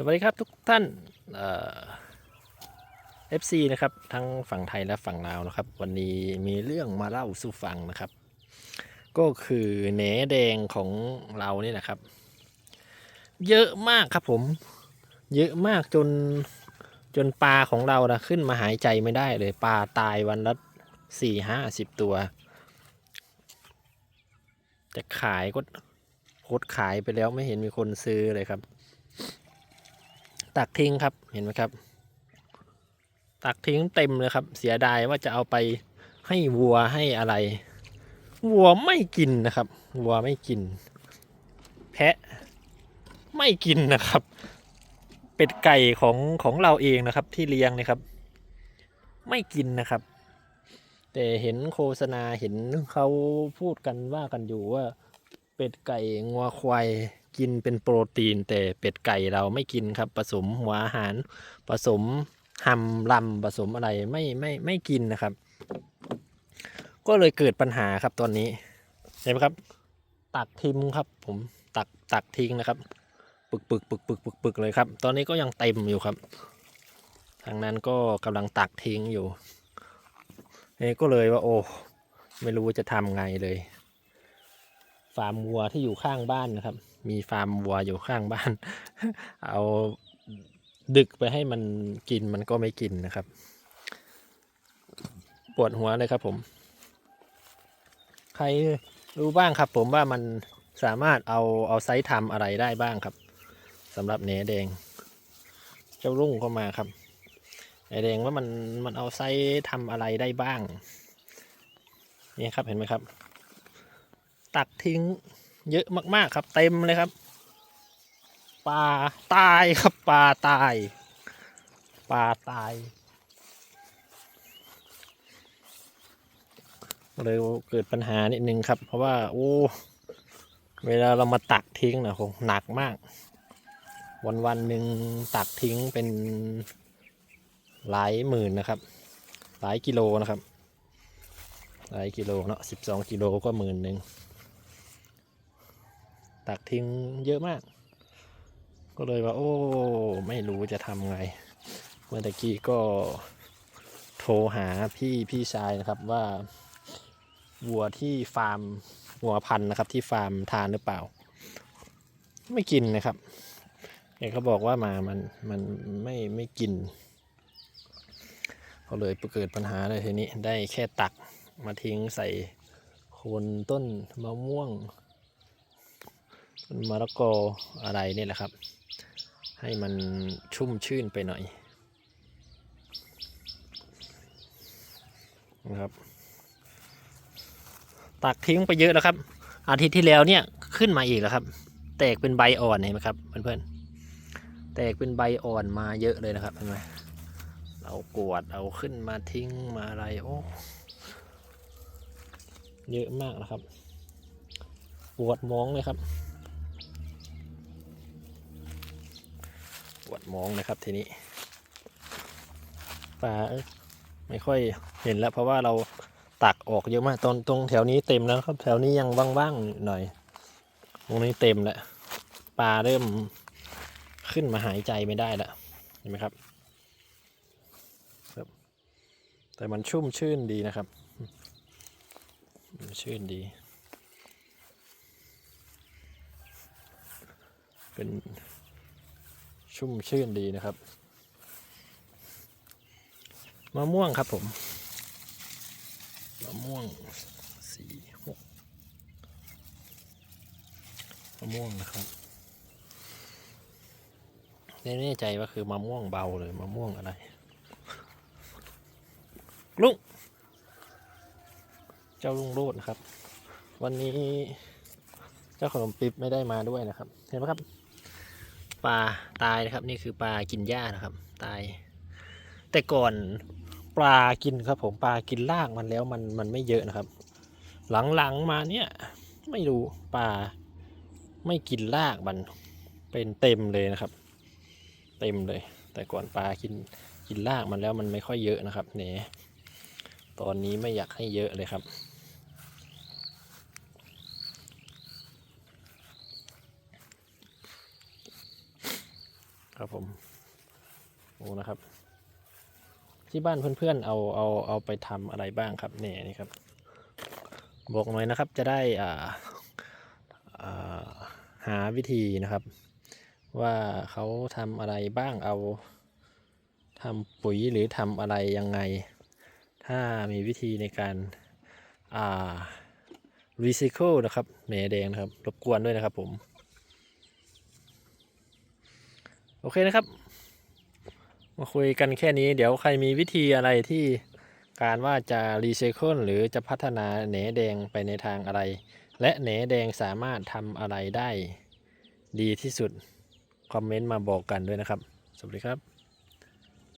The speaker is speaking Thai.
สวัสดีครับทุกท่านเอฟซีนะครับทั้งฝั่งไทยและฝั่งลาวนะครับ วันนี้มีเรื่องมาเล่าสู่ฟังนะครับ ก็คือแหนแดงของเรานี่นะครับ เยอะมากครับผม เยอะมากจนจนปลาของเรานะขึ้นมาหายใจไม่ได้เลยปลาตายวันละสี่ห้าสิบตัว จะขายก็โคตรขายไปแล้วไม่เห็นมีคนซื้อเลยครับ ตักทิ้งครับเห็นไหมครับ ตักทิ้งเต็มเลยครับ เสียดายว่าจะเอาไปให้วัวให้อะไร วัวไม่กินนะครับ วัวไม่กิน แพะไม่กินนะครับ เป็ดไก่ของของเราเองนะครับ ที่เลี้ยงนะครับ ไม่กินนะครับ แต่เห็นโฆษณาเห็นเขาพูดกันว่ากันอยู่ว่า เป็ดไก่งัวควาย กินเป็นโปรตีน แต่เป็ดไก่เราไม่กินครับผสมหัวอาหารผสมหำลำผสมอะไรไม่ไม่ไม่กินนะครับ ก็เลยเกิดปัญหาครับตอนนี้เห็นไหมครับ ตักทิมครับ ผมตักตักทิ้งนะครับปึกปึกปึกปึกปึกปึกเลยครับ ตอนนี้ก็ยังเต็มอยู่ครับ ทางนั้นก็กำลังตักทิ้งอยู่นี่ก็เลยว่าโอ้ไม่รู้จะทำไงเลย ฟาร์มวัวที่อยู่ข้างบ้านนะครับ มีฟาร์มวัวอยู่ข้างบ้าน เอาดึกไปให้มันกินมันก็ไม่กินนะครับ ปวดหัวเลยครับผม ใครรู้บ้างครับ ผมว่ามันสามารถเอาเอาไซส์ทำอะไรได้บ้างครับสำหรับเนแดง เจ้ารุ่งก็มาครับเนแดงว่ามันมันเอาไซส์ทำอะไรได้บ้าง นี่ครับเห็นไหมครับ ตักทิ้งเยอะมาก ๆ ครับ เต็มเลยครับปลาตายครับปลาตายปลาตาย เลยเกิดปัญหานิดนึงครับ เพราะว่า โอ้ เวลาเรามาตักทิ้งนะคงหนักมาก วันวันหนึ่งตักทิ้งเป็นหลายหมื่นนะครับ หลายกิโลนะครับ หลายกิโลเนาะสิบสองกิโลก็หมื่นหนึ่ง ตักทิ้งเยอะมาก ก็เลยว่า โอ้ ไม่รู้จะทำไง เมื่อตะกี้ก็โทรหาพี่พี่ชายนะครับว่าวัวที่ฟาร์มวัวพันธุ์นะครับ ที่ฟาร์มทานหรือเปล่า ไม่กินนะครับแกเขาบอกว่ามามันมันไม่ไม่กินก็เลยเกิดปัญหาเลยทีนี้ได้แค่ตักมาทิ้งใส่โคนต้นมะม่วง ต้นมะละกออะไรนี่แหละครับ ให้มันชุ่มชื่นไปหน่อยนะครับตักทิ้งไปเยอะแล้วครับ อาทิตย์ที่แล้วเนี่ยขึ้นมาอีกแล้วครับ แตกเป็นใบอ่อนเห็นไหมครับเพื่อนๆแตกเป็นใบอ่อนมาเยอะเลยนะครับเห็นไหมเรากวดเอาขึ้นมาทิ้งมาอะไรโอ้เยอะมากนะครับ ปวดมองเลยครับ ปวด มองเลยครับทีนี้ปลาไม่ค่อยเห็นแล้ว เพราะว่าเราตักออกเยอะมากตรงตรงแถวนี้เต็มแล้วครับ แถวนี้ยังว่างๆหน่อย ตรงนี้เต็มแล้วปลาเริ่มขึ้นมาหายใจไม่ได้แล้วเห็นไหมครับ แต่มันชุ่มชื่นดีนะครับ ชื่นดี เป็น ชุ่มชื่นดีนะครับ มะม่วงครับผม มะม่วงสี่หกมะม่วงนะครับไม่แน่ใจว่าคือมะม่วงเบาเลยมะม่วงอะไร ลุง เจ้าลุงโรดนะครับ วันนี้ เจ้าขนมปิ๊บไม่ได้มาด้วยนะครับ เห็นไหมครับ ปลาตายนะครับ นี่คือปลากินหญ้านะครับ ตาย แต่ก่อนปลากินครับ ผมปลากินรากมันแล้วมันมันไม่เยอะนะครับ หลังๆมาเนี่ย ไม่รู้ปลาไม่กินรากมันเป็นเต็มเลยนะครับ เต็มเลย แต่ก่อนปลากินกินรากมันแล้วมันไม่ค่อยเยอะนะครับเนี่ยตอนนี้ไม่อยากให้เยอะเลยครับ ครับผมโอ้นะครับ ที่บ้านเพื่อนๆเอาเอาเอาไปทำอะไรบ้างครับเนี่ยนี่ครับบอกหน่อยนะครับจะได้อ่าอ่าหาวิธีนะครับ ว่าเขาทำอะไรบ้างเอาทำปุ๋ยหรือทำอะไรยังไง ถ้ามีวิธีในการอ่ารีไซเคิลนะครับแหมแดงนะครับรบกวนด้วยนะครับผม โอเคนะครับ มาคุยกันแค่นี้ เดี๋ยวใครมีวิธีอะไรที่การว่าจะรีไซเคิลหรือจะพัฒนาแหนแดงไปในทางอะไร และแหนแดงสามารถทำอะไรได้ ดีที่สุด คอมเมนต์มาบอกกันด้วยนะครับ สวัสดีครับ